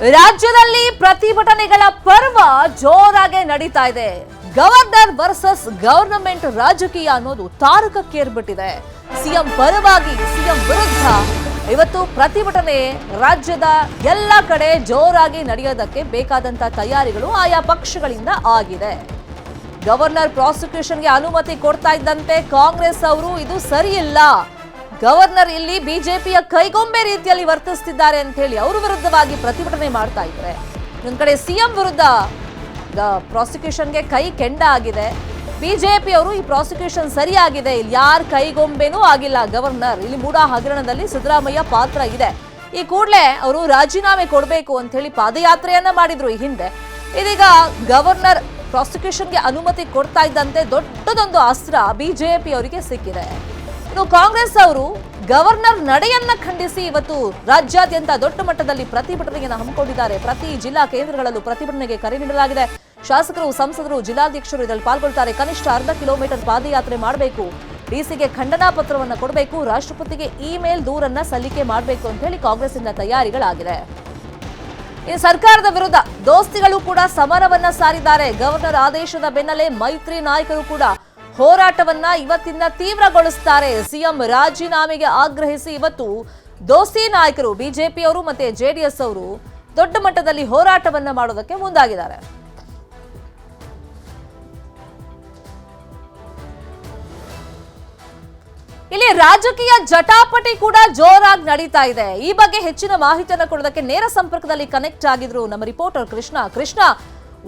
ರಾಜ್ಯದಲ್ಲಿ ಪ್ರತಿಭಟನೆಗಳ ಪರ್ವ ಜೋರಾಗೆ ನಡೀತಾ ಇದೆ. ಗವರ್ನರ್ ವರ್ಸಸ್ ಗವರ್ನಮೆಂಟ್ ರಾಜಕೀಯ ಅನ್ನೋದು ತಾರಕಕ್ಕೇರ್ಬಿಟ್ಟಿದೆ ಸಿಎಂ ಪರವಾಗಿ ಸಿಎಂ ವಿರುದ್ಧ ಇವತ್ತು ಪ್ರತಿಭಟನೆ ರಾಜ್ಯದ ಎಲ್ಲ ಕಡೆ ಜೋರಾಗಿ ನಡೆಯೋದಕ್ಕೆ ಬೇಕಾದಂತ ತಯಾರಿಗಳು ಆಯಾ ಪಕ್ಷಗಳಿಂದ ಆಗಿದೆ. ಗವರ್ನರ್ ಪ್ರಾಸಿಕ್ಯೂಷನ್ಗೆ ಅನುಮತಿ ಕೊಡ್ತಾ ಇದ್ದಂತೆ ಕಾಂಗ್ರೆಸ್ ಅವರು ಇದು ಸರಿಯಿಲ್ಲ. ಗವರ್ನರ್ ಇಲ್ಲಿ ಬಿಜೆಪಿಯ ಕೈಗೊಂಬೆ ರೀತಿಯಲ್ಲಿ ವರ್ತಿಸ್ತಿದ್ದಾರೆ ಅಂತ ಹೇಳಿ ಅವರ ವಿರುದ್ಧವಾಗಿ ಪ್ರತಿಭಟನೆ ಮಾಡ್ತಾ ಇದ್ದಾರೆ. ಇನ್ನೊಂದ್ ಕಡೆ ಸಿಎಂ ವಿರುದ್ಧ ಪ್ರಾಸಿಕ್ಯೂಷನ್ಗೆ ಕೈ ಕೆಂಡ ಆಗಿದೆ. ಬಿಜೆಪಿ ಅವರು ಈ ಪ್ರಾಸಿಕ್ಯೂಷನ್ ಸರಿಯಾಗಿದೆ. ಇಲ್ಲಿ ಯಾರ ಕೈಗೊಂಬೆನೂ ಆಗಿಲ್ಲ ಗವರ್ನರ್. ಇಲ್ಲಿ ಮೂಡಾ ಹಗರಣದಲ್ಲಿ ಸಿದ್ದರಾಮಯ್ಯ ಪಾತ್ರ ಇದೆ. ಈ ಕೂಡಲೇ ಅವರು ರಾಜೀನಾಮೆ ಕೊಡಬೇಕು ಅಂತ ಹೇಳಿ ಪಾದಯಾತ್ರೆಯನ್ನ ಮಾಡಿದ್ರು ಈ ಹಿಂದೆ. ಇದೀಗ ಗವರ್ನರ್ ಪ್ರಾಸಿಕ್ಯೂಷನ್ಗೆ ಅನುಮತಿ ಕೊಡ್ತಾ ಇದ್ದಂತೆ ದೊಡ್ಡದೊಂದು ಅಸ್ತ್ರ ಬಿಜೆಪಿ ಅವರಿಗೆ ಸಿಕ್ಕಿದೆ. ಇನ್ನು ಕಾಂಗ್ರೆಸ್ ಅವರು ಗವರ್ನರ್ ನಡೆಯನ್ನ ಖಂಡಿಸಿ ಇವತ್ತು ರಾಜ್ಯಾದ್ಯಂತ ದೊಡ್ಡ ಮಟ್ಟದಲ್ಲಿ ಪ್ರತಿಭಟನೆಯನ್ನು ಹಮ್ಮಿಕೊಂಡಿದ್ದಾರೆ. ಪ್ರತಿ ಜಿಲ್ಲಾ ಕೇಂದ್ರಗಳಲ್ಲೂ ಪ್ರತಿಭಟನೆಗೆ ಕರೆ ನೀಡಲಾಗಿದೆ. ಶಾಸಕರು, ಸಂಸದರು, ಜಿಲ್ಲಾಧ್ಯಕ್ಷರು ಇದರಲ್ಲಿ ಪಾಲ್ಗೊಳ್ತಾರೆ. ಕನಿಷ್ಠ ಅರ್ಧ ಕಿಲೋಮೀಟರ್ ಪಾದಯಾತ್ರೆ ಮಾಡಬೇಕು. ಡಿಸಿಗೆ ಖಂಡನಾ ಪತ್ರವನ್ನು ಕೊಡಬೇಕು. ರಾಷ್ಟ್ರಪತಿಗೆ ಇಮೇಲ್ ದೂರನ್ನ ಸಲ್ಲಿಕೆ ಮಾಡಬೇಕು ಅಂತ ಹೇಳಿ ಕಾಂಗ್ರೆಸ್ಸಿನ ತಯಾರಿಗಳಾಗಿದೆ. ಇನ್ನು ಸರ್ಕಾರದ ವಿರುದ್ಧ ದೋಸ್ತಿಗಳು ಕೂಡ ಸಮರವನ್ನ ಸಾರಿದ್ದಾರೆ. ಗವರ್ನರ್ ಆದೇಶದ ಬೆನ್ನಲ್ಲೇ ಮೈತ್ರಿ ನಾಯಕರು ಕೂಡ ಹೋರಾಟವನ್ನ ಇವತ್ತಿಂದ ತೀವ್ರಗೊಳಿಸುತ್ತಾರೆ ಸಿಎಂ ರಾಜೀನಾಮೆಗೆ ಆಗ್ರಹಿಸಿ ಇವತ್ತು ದೋಸ್ತಿ ನಾಯಕರು ಬಿಜೆಪಿಯವರು ಮತ್ತೆ ಜೆಡಿಎಸ್ ಅವರು ದೊಡ್ಡ ಮಟ್ಟದಲ್ಲಿ ಹೋರಾಟವನ್ನ ಮಾಡೋದಕ್ಕೆ ಮುಂದಾಗಿದ್ದಾರೆ. ಇಲ್ಲಿ ರಾಜಕೀಯ ಜಟಾಪಟಿ ಕೂಡ ಜೋರಾಗಿ ನಡೀತಾ ಇದೆ. ಈ ಬಗ್ಗೆ ಹೆಚ್ಚಿನ ಮಾಹಿತಿಯನ್ನು ಕೊಡೋದಕ್ಕೆ ನೇರ ಸಂಪರ್ಕದಲ್ಲಿ ಕನೆಕ್ಟ್ ಆಗಿದ್ರು ನಮ್ಮ ರಿಪೋರ್ಟರ್ ಕೃಷ್ಣ. ಕೃಷ್ಣ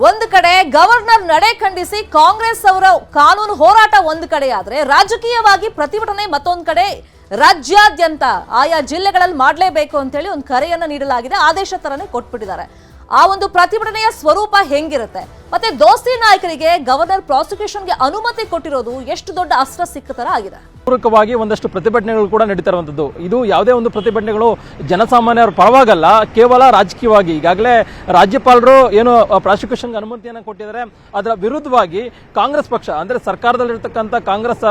ಒಂದು ಕಡೆ ಗವರ್ನರ್ ನಡೆ ಖಂಡಿಸಿ ಕಾಂಗ್ರೆಸ್ ಅವರ ಕಾನೂನು ಹೋರಾಟ ಒಂದು ಕಡೆ ಆದ್ರೆ ರಾಜಕೀಯವಾಗಿ ಪ್ರತಿಭಟನೆ ಮತ್ತೊಂದು ಕಡೆ ರಾಜ್ಯಾದ್ಯಂತ ಆಯಾ ಜಿಲ್ಲೆಗಳಲ್ಲಿ ಮಾಡಲೇಬೇಕು ಅಂತೇಳಿ ಒಂದು ಕರೆಯನ್ನು ನೀಡಲಾಗಿದೆ. ಆದೇಶ ತರನೇ ಕೊಟ್ಬಿಟ್ಟಿದ್ದಾರೆ. ಆ ಒಂದು ಪ್ರತಿಭಟನೆಯ ಸ್ವರೂಪ ಹೆಂಗಿರುತ್ತೆ? ಮತ್ತೆ ದೋಸ್ತಿ ನಾಯಕರಿಗೆ ಗವರ್ನರ್ ಪ್ರಾಸಿಕ್ಯೂಷನ್ಗೆ ಅನುಮತಿ ಕೊಟ್ಟಿರೋದು ಎಷ್ಟು ದೊಡ್ಡ ಅಸ್ತ್ರ ಸಿಕ್ಕ ತರ ಆಗಿದೆ? ಪೂರಕವಾಗಿ ಒಂದಷ್ಟು ಪ್ರತಿಭಟನೆಗಳು ಕೂಡ ನಡೀತಾ ಇರುವಂತದ್ದು ಇದು ಯಾವುದೇ ಒಂದು ಪ್ರತಿಭಟನೆಗಳು ಜನಸಾಮಾನ್ಯರ ಪರವಾಗಲ್ಲ. ಕೇವಲ ರಾಜಕೀಯವಾಗಿ. ಈಗಾಗಲೇ ರಾಜ್ಯಪಾಲರು ಏನು ಪ್ರಾಸಿಕ್ಯೂಷನ್ಗೆ ಅನುಮತಿಯನ್ನು ಕೊಟ್ಟಿದ್ದಾರೆ. ಅದರ ವಿರುದ್ಧವಾಗಿ ಕಾಂಗ್ರೆಸ್ ಪಕ್ಷ, ಅಂದರೆ ಸರ್ಕಾರದಲ್ಲಿರ್ತಕ್ಕಂಥ ಕಾಂಗ್ರೆಸ್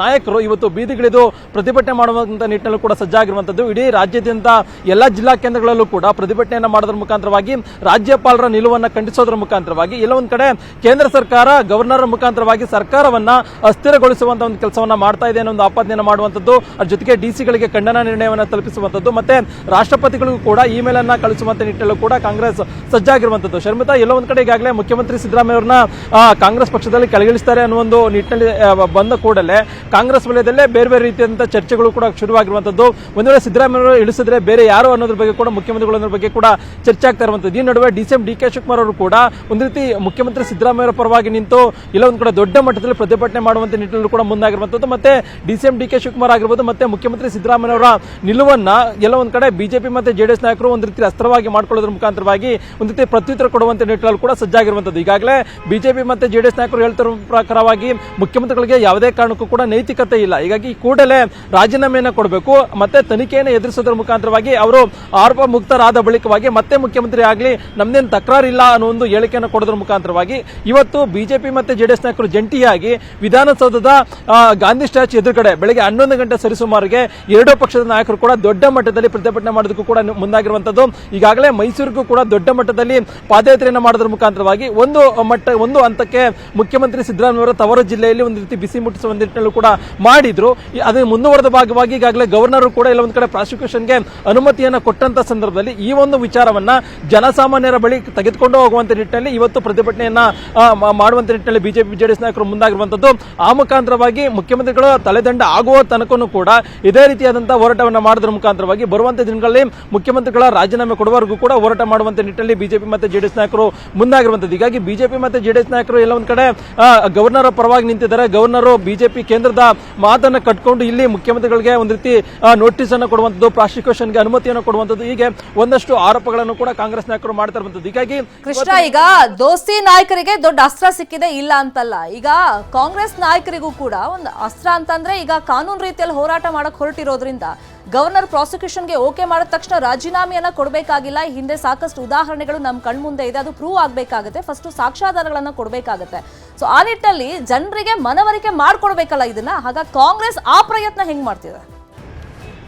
ನಾಯಕರು ಇವತ್ತು ಬೀದಿಗಿಳಿದು ಪ್ರತಿಭಟನೆ ಮಾಡುವಂಥ ನಿಟ್ಟಿನಲ್ಲೂ ಕೂಡ ಸಜ್ಜಾಗಿರುವಂಥದ್ದು. ಇಡೀ ರಾಜ್ಯದಿಂದ ಎಲ್ಲ ಜಿಲ್ಲಾ ಕೇಂದ್ರಗಳಲ್ಲೂ ಕೂಡ ಪ್ರತಿಭಟನೆಯನ್ನು ಮಾಡೋದ್ರ ಮುಖಾಂತರವಾಗಿ ರಾಜ್ಯಪಾಲರ ನಿಲುವನ್ನ ಖಂಡಿಸೋದ್ರ ಮುಖಾಂತರವಾಗಿ. ಎಲ್ಲ ಒಂದು ಕಡೆ ಕೇಂದ್ರ ಸರ್ಕಾರ ಗವರ್ನರ್ ಮುಖಾಂತರವಾಗಿ ಸರ್ಕಾರವನ್ನ ಅಸ್ಥಿರಗೊಳಿಸುವಂತ ಒಂದು ಕೆಲಸವನ್ನ ಮಾಡ್ತಾ ಇದೆ ಅನ್ನೋ ಒಂದು ಆಪಾದನೆಯನ್ನು ಮಾಡುವಂತದ್ದು ಅದ್ರ ಜೊತೆಗೆ ಡಿಸಿಗಳಿಗೆ ಖಂಡನ ನಿರ್ಣಯವನ್ನ ತಲುಪಿಸುವಂತದ್ದು ಮತ್ತೆ ರಾಷ್ಟ್ರಪತಿಗಳಿಗೂ ಕೂಡ ಇಮೇಲ್ ಅನ್ನ ಕಳಿಸುವಂತ ನಿಟ್ಟಿನಲ್ಲೂ ಕೂಡ ಕಾಂಗ್ರೆಸ್ ಸಜ್ಜಾಗಿರುವಂತದ್ದು ಶರ್ಮಿತಾ ಎಲ್ಲ ಒಂದ್ ಕಡೆ ಈಗಾಗಲೇ ಮುಖ್ಯಮಂತ್ರಿ ಸಿದ್ದರಾಮಯ್ಯ ಅವರನ್ನ ಕಾಂಗ್ರೆಸ್ ಪಕ್ಷದಲ್ಲಿ ಕೆಳಗಿಳಿಸ್ತಾರೆ ಅನ್ನೋ ಒಂದು ನಿಟ್ಟಿನಲ್ಲಿ ಬಂದ ಕೂಡಲೇ ಕಾಂಗ್ರೆಸ್ ವಲಯದಲ್ಲೇ ಬೇರೆ ಬೇರೆ ರೀತಿಯಾದಂತಹ ಚರ್ಚೆಗಳು ಕೂಡ ಶುರುವಾಗಿರುವಂತದ್ದು ಒಂದು ವೇಳೆ ಸಿದ್ದರಾಮಯ್ಯ ಇಳಿಸಿದ್ರೆ ಬೇರೆ ಯಾರು ಅನ್ನೋದ್ರ ಬಗ್ಗೆ ಕೂಡ ಮುಖ್ಯಮಂತ್ರಿಗಳು ಬಗ್ಗೆ ಕೂಡ ಚರ್ಚೆ ಆಗ್ತಾ ಇರುವಂತದ್ದು ನಡುವೆ D C D K Shivakumar ಅವರು ಕೂಡ ಒಂದು ರೀತಿ ಮುಖ್ಯಮಂತ್ರಿ ಸಿದ್ದರಾಮಯ್ಯ ಪರವಾಗಿ ನಿಂತು ಇಲ್ಲ ಒಂದ್ ಕಡೆ ದೊಡ್ಡ ಮಟ್ಟದಲ್ಲಿ ಪ್ರತಿಭಟನೆ ಮಾಡುವಂತ ನಿಟ್ಟಿನಲ್ಲಿ ಕೂಡ ಮುಂದಾಗಿರುವಂಥದ್ದು ಮತ್ತೆ D C D K Shivakumar ಆಗಿರ್ಬೋದು, ಮತ್ತೆ ಮುಖ್ಯಮಂತ್ರಿ ಸಿದ್ದರಾಮಯ್ಯ ಅವರ ನಿಲುವನ್ನ ಎಲ್ಲ ಒಂದ್ ಕಡೆ ಬಿಜೆಪಿ ಮತ್ತೆ ಜೆಡಿಎಸ್ ನಾಯಕರು ಒಂದು ರೀತಿ ಅಸ್ತ್ರವಾಗಿ ಮಾಡಿಕೊಳ್ಳೋದ್ರ ಮುಖಾಂತರವಾಗಿ ಒಂದು ರೀತಿ ಪ್ರತ್ಯುತ್ತರ ಕೊಡುವಂತ ನಿಟ್ಟಿನಲ್ಲಿ ಕೂಡ ಸಜ್ಜಾಗಿರುವಂಥದ್ದು ಈಗಾಗಲೇ ಬಿಜೆಪಿ ಮತ್ತೆ ಜೆಡಿಎಸ್ ನಾಯಕರು ಹೇಳ್ತಿರುವ ಪ್ರಕಾರವಾಗಿ ಮುಖ್ಯಮಂತ್ರಿಗಳಿಗೆ ಯಾವುದೇ ಕಾರಣಕ್ಕೂ ಕೂಡ ನೈತಿಕತೆ ಇಲ್ಲ. ಹೀಗಾಗಿ ಕೂಡಲೇ ರಾಜೀನಾಮೆಯನ್ನು ಕೊಡಬೇಕು, ಮತ್ತೆ ತನಿಖೆಯನ್ನು ಎದುರಿಸೋದ್ರ ಮುಖಾಂತರವಾಗಿ ಅವರು ಆರೋಪ ಮುಕ್ತರಾದ ಬಳಿಕವಾಗಿ ಮತ್ತೆ ಮುಖ್ಯಮಂತ್ರಿ ಆಗಲಿ ನಮ್ದೇನು ತಕರಾರಿಲ್ಲ ಅನ್ನೋ ಒಂದು ಹೇಳಿಕೆಯನ್ನು ಕೊಡೋದ್ರ ಮುಖಾಂತರವಾಗಿ ಇವತ್ತು ಬಿಜೆಪಿ ಮತ್ತೆ ಜೆಡಿಎಸ್ ನಾಯಕರು ಜಂಟಿಯಾಗಿ ವಿಧಾನಸೌಧದ ಗಾಂಧಿ ಸ್ಟ್ಯಾಚ್ಯೂ ಎದುರುಗಡೆ ಬೆಳಗ್ಗೆ ಹನ್ನೊಂದು ಗಂಟೆ ಸರಿಸುಮಾರಿಗೆ ಎರಡೂ ಪಕ್ಷದ ನಾಯಕರು ಕೂಡ ದೊಡ್ಡ ಮಟ್ಟದಲ್ಲಿ ಪ್ರತಿಭಟನೆ ಮಾಡೋದಕ್ಕೂ ಕೂಡ ಮುಂದಾಗಿರುವಂತದ್ದು ಈಗಾಗಲೇ ಮೈಸೂರಿಗೂ ಕೂಡ ದೊಡ್ಡ ಮಟ್ಟದಲ್ಲಿ ಪಾದಯಾತ್ರೆಯನ್ನು ಮಾಡೋದ್ರ ಮುಖಾಂತರವಾಗಿ ಒಂದು ಮಟ್ಟ, ಒಂದು ಹಂತಕ್ಕೆ ಮುಖ್ಯಮಂತ್ರಿ ಸಿದ್ದರಾಮಯ್ಯ ಅವರ ತವರು ಜಿಲ್ಲೆಯಲ್ಲಿ ಒಂದು ರೀತಿ ಬಿಸಿ ಮುಟ್ಟಿಸುವ ನಿಟ್ಟಿನಲ್ಲೂ ಕೂಡ ಮಾಡಿದ್ರು. ಅದು ಮುಂದುವರೆದ ಭಾಗವಾಗಿ ಈಗಾಗಲೇ ಗವರ್ನರ್ ಕೂಡ ಇಲ್ಲ, ಒಂದು ಕಡೆ ಪ್ರಾಸಿಕ್ಯೂಷನ್ಗೆ ಅನುಮತಿಯನ್ನು ಕೊಟ್ಟಂತ ಸಂದರ್ಭದಲ್ಲಿ ಈ ಒಂದು ವಿಚಾರವನ್ನ ಜನಸಾಮಾನ್ಯರ ಬಳಿ ತೆಗೆದುಕೊಂಡು ಹೋಗುವಂತ ನಿಟ್ಟಿನಲ್ಲಿ ಇವತ್ತು ಪ್ರತಿಭಟನೆಯನ್ನ ಮಾಡುವಂತ ನಿಟ್ಟಿನಲ್ಲಿ ಬಿಜೆಪಿ, ಜೆಡಿಎಸ್ ನಾಯಕರು ಮುಂದಾಗಿರುವಂತದ್ದು. ಆ ಮುಖಾಂತರವಾಗಿ ಮುಖ್ಯಮಂತ್ರಿಗಳು ತಲೆದಂಡ ಆಗುವ ತನಕನೂ ಕೂಡ ಇದೇ ರೀತಿಯಾದಂತಹ ಹೋರಾಟವನ್ನು ಮಾಡೋದ್ರ ಮುಖಾಂತರವಾಗಿ ಬರುವಂತ ದಿನಗಳಲ್ಲಿ ಮುಖ್ಯಮಂತ್ರಿಗಳ ರಾಜೀನಾಮೆ ಕೊಡುವವರೆಗೂ ಕೂಡ ಹೋರಾಟ ಮಾಡುವಂತ ನಿಟ್ಟಿನಲ್ಲಿ ಬಿಜೆಪಿ ಮತ್ತೆ ಜೆಡಿಎಸ್ ನಾಯಕರು ಮುಂದಾಗಿರುವಂತದ್ದು. ಹೀಗಾಗಿ ಬಿಜೆಪಿ ಮತ್ತೆ ಜೆಡಿಎಸ್ ನಾಯಕರು ಎಲ್ಲ ಕಡೆ ಗವರ್ನರ್ ಪರವಾಗಿ ನಿಂತಿದ್ದಾರೆ. ಗವರ್ನರ್ ಬಿಜೆಪಿ ಕೇಂದ್ರದ ಮಾತನ್ನು ಕಟ್ಕೊಂಡು ಇಲ್ಲಿ ಮುಖ್ಯಮಂತ್ರಿಗಳಿಗೆ ಒಂದು ರೀತಿ ನೋಟಿಸ್ ಅನ್ನು ಕೊಡುವಂತದ್ದು ಪ್ರಾಸಿಕ್ಯೂಷನ್ಗೆ ಅನುಮತಿಯನ್ನು ಕೊಡುವಂತದ್ದು. ಹೀಗೆ ಒಂದಷ್ಟು ಆರೋಪಗಳನ್ನು ಕೂಡ ಕಾಂಗ್ರೆಸ್ ನಾಯಕರು ಮಾಡ್ತಾ ಇರುವಂತದ್ದು ಹೀಗಾಗಿ ಕೃಷ್ಣ, ಈಗ ದೋಸ್ತಿ ನಾಯಕರಿಗೆ ದೊಡ್ಡ ಅಸ್ತ್ರ ಸಿಕ್ಕಿದೆ, ಇಲ್ಲ ಅಂತಲ್ಲ. ಈಗ ಕಾಂಗ್ರೆಸ್ ನಾಯಕರಿಗೂ ಕೂಡ ಒಂದು ಅಸ್ತ್ರ ಅಂತಂದ್ರೆ ಈಗ ಕಾನೂನು ರೀತಿಯಲ್ಲಿ ಹೋರಾಟ ಮಾಡಕ್ ಹೊರಟಿರೋದ್ರಿಂದ ಗವರ್ನರ್ ಪ್ರಾಸಿಕ್ಯೂಷನ್ಗೆ ಓಕೆ ಮಾಡಿದ ತಕ್ಷಣ ರಾಜೀನಾಮೆಯನ್ನ ಕೊಡಬೇಕಾಗಿಲ್ಲ. ಹಿಂದೆ ಸಾಕಷ್ಟು ಉದಾಹರಣೆಗಳು ನಮ್ಮ ಕಣ್ಮುಂದೆ ಇದೆ. ಅದು ಪ್ರೂವ್ ಆಗಬೇಕಾಗುತ್ತೆ. ಫಸ್ಟ್ ಸಾಕ್ಷ್ಯಾಧಾರಗಳನ್ನು ಕೊಡಬೇಕಾಗುತ್ತೆ. ಸೊ ಆ ನಿಟ್ಟಿನಲ್ಲಿ ಜನರಿಗೆ ಮನವರಿಕೆ ಮಾಡ್ಕೊಡ್ಬೇಕಲ್ಲ ಇದನ್ನ. ಹಾಗಾಗಿ ಕಾಂಗ್ರೆಸ್ ಆ ಪ್ರಯತ್ನ ಹೆಂಗ್ ಮಾಡ್ತಿದೆ?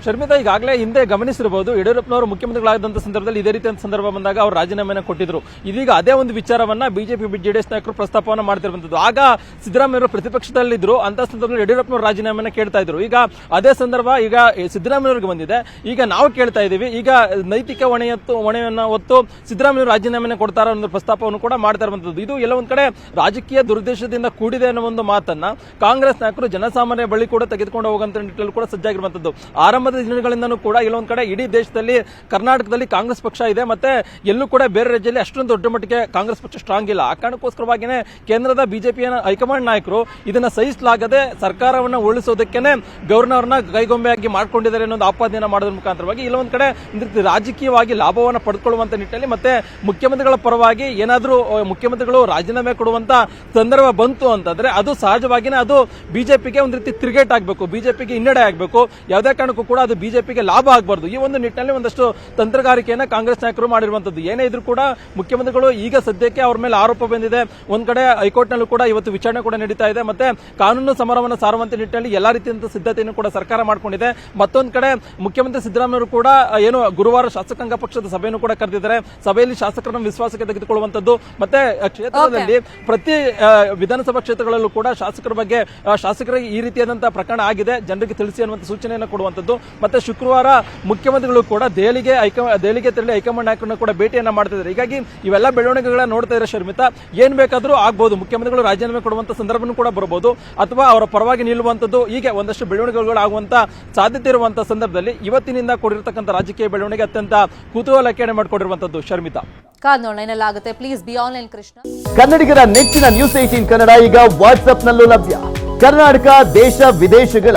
ಶರ್ಮಿತಾ ಈಗಾಗಲೇ ಹಿಂದೆ ಗಮನಿಸಿರಬಹುದು, ಯಡಿಯೂರಪ್ಪನವರು ಮುಖ್ಯಮಂತ್ರಿಗಳಾದಂಥ ಸಂದರ್ಭದಲ್ಲಿ ಇದೇ ರೀತಿಯ ಸಂದರ್ಭ ಬಂದಾಗ ಅವರು ರಾಜೀನಾಮೆಯನ್ನು ಕೊಟ್ಟಿದ್ರು. ಇದೀಗ ಅದೇ ಒಂದು ವಿಚಾರವನ್ನ ಬಿಜೆಪಿ ಜೆಡಿಎಸ್ ನಾಯಕರು ಪ್ರಸ್ತಾಪವನ್ನು ಮಾಡ್ತಿರುವಂತದ್ದು ಆಗ ಸಿದ್ದರಾಮಯ್ಯವರು ಪ್ರತಿಪಕ್ಷದಲ್ಲಿದ್ದರು ಅಂತ ಸಂದರ್ಭದಲ್ಲಿ ಯಡಿಯೂರಪ್ಪನವರು ರಾಜೀನಾಮೆಯನ್ನು ಕೇಳ್ತಾ ಇದ್ರು. ಈಗ ಅದೇ ಸಂದರ್ಭ ಈಗ ಸಿದ್ದರಾಮಯ್ಯವರಿಗೆ ಬಂದಿದೆ. ಈಗ ನಾವು ಕೇಳ್ತಾ ಇದ್ದೀವಿ, ಈಗ ನೈತಿಕ ಹೊಣೆಯತ್ತು ಹೊಣೆಯನ್ನು ಹೊತ್ತು ಸಿದ್ದರಾಮಯ್ಯ ರಾಜೀನಾಮೆಯನ್ನು ಕೊಡ್ತಾರ ಅನ್ನೋ ಪ್ರಸ್ತಾಪವನ್ನು ಕೂಡ ಮಾಡ್ತಾ ಇರುವಂತದ್ದು ಇದು ಎಲ್ಲ ಒಂದ್ ಕಡೆ ರಾಜಕೀಯ ದುರುದ್ದೇಶದಿಂದ ಕೂಡಿದೆ ಅನ್ನೋ ಒಂದು ಮಾತನ್ನ ಕಾಂಗ್ರೆಸ್ ನಾಯಕರು ಜನಸಾಮಾನ್ಯ ಬಳಿ ಕೂಡ ತೆಗೆದುಕೊಂಡು ಹೋಗುವಂತ ನಿಟ್ಟಿನಲ್ಲಿ ಕೂಡ ಸಜ್ಜಾಗಿರುವಂತದ್ದು ಆರಂಭದ ದಿನಗಳಿಂದನೂ ಕೂಡ ಇಲ್ಲೊಂದು ಕಡೆ ಇಡೀ ದೇಶದಲ್ಲಿ, ಕರ್ನಾಟಕದಲ್ಲಿ ಕಾಂಗ್ರೆಸ್ ಪಕ್ಷ ಇದೆ, ಮತ್ತೆ ಎಲ್ಲೂ ಕೂಡ ಬೇರೆ ರಾಜ್ಯದಲ್ಲಿ ಅಷ್ಟೊಂದು ದೊಡ್ಡ ಮಟ್ಟಿಗೆ ಕಾಂಗ್ರೆಸ್ ಪಕ್ಷ ಸ್ಟ್ರಾಂಗ್ ಇಲ್ಲ. ಆ ಕಾರಣಕ್ಕೋಸ್ಕರವಾಗಿಯೇ ಕೇಂದ್ರದ ಬಿಜೆಪಿಯ ಹೈಕಮಾಂಡ್ ನಾಯಕರು ಇದನ್ನ ಸಹಿಸಲಾಗದೆ ಸರ್ಕಾರವನ್ನು ಉಳಿಸೋದಕ್ಕೆ ಗವರ್ನರ್ನ ಕೈಗೊಂಬೆಯಾಗಿ ಮಾಡ್ಕೊಂಡಿದ್ದಾರೆ ಅನ್ನೋ ಒಂದು ಆಪಾದನೆಯನ್ನು ಮಾಡೋದ್ರ ಮುಖಾಂತರವಾಗಿ ಇಲ್ಲೊಂದು ಕಡೆ ರಾಜಕೀಯವಾಗಿ ಲಾಭವನ್ನು ಪಡೆದುಕೊಳ್ಳುವಂತ ನಿಟ್ಟಿನಲ್ಲಿ ಮತ್ತೆ ಮುಖ್ಯಮಂತ್ರಿಗಳ ಪರವಾಗಿ ಏನಾದರೂ ಮುಖ್ಯಮಂತ್ರಿಗಳು ರಾಜೀನಾಮೆ ಕೊಡುವಂತ ಸಂದರ್ಭ ಬಂತು ಅಂತಂದ್ರೆ ಅದು ಸಹಜವಾಗಿನೇ ಅದು ಬಿಜೆಪಿಗೆ ಒಂದು ರೀತಿ ತಿರುಗೇಟ್ ಆಗಬೇಕು, ಬಿಜೆಪಿಗೆ ಹಿನ್ನಡೆ ಆಗಬೇಕು. ಯಾವುದೇ ಕಾರಣಕ್ಕೂ ಕೂಡ ಅದು ಬಿಜೆಪಿಗೆ ಲಾಭ ಆಗಬಾರ್ದು. ಈ ಒಂದು ನಿಟ್ಟಿನಲ್ಲಿ ಒಂದಷ್ಟು ತಂತ್ರಗಾರಿಕೆಯನ್ನ ಕಾಂಗ್ರೆಸ್ ನಾಯಕರು ಮಾಡಿರುವಂತದ್ದು ಏನೇ ಇದ್ರೂ ಕೂಡ ಮುಖ್ಯಮಂತ್ರಿಗಳು ಈಗ ಸದ್ಯಕ್ಕೆ ಅವ್ರ ಮೇಲೆ ಆರೋಪ ಬಂದಿದೆ. ಒಂದ್ ಕಡೆ ಹೈಕೋರ್ಟ್ನಲ್ಲೂ ಕೂಡ ಇವತ್ತು ವಿಚಾರಣೆ ಕೂಡ ನಡೀತಾ ಇದೆ. ಮತ್ತೆ ಕಾನೂನು ಸಮರವನ್ನು ಸಾರುವಂತ ನಿಟ್ಟಿನಲ್ಲಿ ಎಲ್ಲಾ ರೀತಿಯಂತ ಸಿದ್ಧತೆಯನ್ನು ಕೂಡ ಸರ್ಕಾರ ಮಾಡ್ಕೊಂಡಿದೆ. ಮತ್ತೊಂದು ಕಡೆ ಮುಖ್ಯಮಂತ್ರಿ ಸಿದ್ದರಾಮಯ್ಯ ಕೂಡ ಏನು ಗುರುವಾರ ಶಾಸಕಾಂಗ ಪಕ್ಷದ ಸಭೆಯನ್ನು ಕೂಡ ಕರೆದಿದ್ದಾರೆ. ಸಭೆಯಲ್ಲಿ ಶಾಸಕರನ್ನು ವಿಶ್ವಾಸಕ್ಕೆ ತೆಗೆದುಕೊಳ್ಳುವಂತದ್ದು ಮತ್ತೆ ಕ್ಷೇತ್ರದಲ್ಲಿ ಪ್ರತಿ ವಿಧಾನಸಭಾ ಕ್ಷೇತ್ರಗಳಲ್ಲೂ ಕೂಡ ಶಾಸಕರ ಬಗ್ಗೆ ಶಾಸಕರಿಗೆ ಈ ರೀತಿಯಾದಂತಹ ಪ್ರಕರಣ ಆಗಿದೆ. ಜನರಿಗೆ ತಿಳಿಸಿ ಅನ್ನುವಂತ ಸೂಚನೆಯನ್ನು ಕೊಡುವಂತದ್ದು ಮತ್ತೆ ಶುಕ್ರವಾರ ಮುಖ್ಯಮಂತ್ರಿಗಳು ಕೂಡ ದೆಹಲಿಗೆ ಹೈಕ ದೆಹಲಿಗೆ ತೆರಳಿ ಹೈಕಮಾಂಡ್ ನಾಯಕರನ್ನ ಕೂಡ ಭೇಟಿಯನ್ನ ಮಾಡ್ತಿದ್ದಾರೆ ಹೀಗಾಗಿ ಇವೆಲ್ಲ ಬೆಳವಣಿಗೆಗಳನ್ನ ನೋಡ್ತಾ ಇದ್ದಾರೆ ಶರ್ಮಿತಾ. ಏನ್ ಬೇಕಾದ್ರೂ ಆಗ್ಬಹುದು ಮುಖ್ಯಮಂತ್ರಿಗಳು ರಾಜೀನಾಮೆ ಕೊಡುವಂತ ಸಂದರ್ಭನೂ ಕೂಡ ಬರಬಹುದು. ಅಥವಾ ಅವರ ಪರವಾಗಿ ನಿಲ್ಲುವಂತದ್ದು ಹೀಗೆ ಒಂದಷ್ಟು ಬೆಳವಣಿಗೆಗಳು ಆಗುವಂತ ಸಾಧ್ಯತೆ ಇರುವಂತ ಸಂದರ್ಭದಲ್ಲಿ ಇವತ್ತಿನಿಂದ ಕೊಡಿರತಕ್ಕಂಥ ರಾಜಕೀಯ ಬೆಳವಣಿಗೆ ಅತ್ಯಂತ ಕುತೂಹಲಕ್ಕೆ ಮಾಡಿಕೊಂಡಿರುವಂತದ್ದು Sharmita. Please be online Krishna. ಕನ್ನಡಿಗರ ನೆಚ್ಚಿನ ನ್ಯೂಸ್ ಏಟೀನ್ ಕನ್ನಡ ಈಗ ವಾಟ್ಸ್ಆಪ್ನಲ್ಲೂ ಲಭ್ಯ. ಕರ್ನಾಟಕ ದೇಶ ವಿದೇಶಗಳ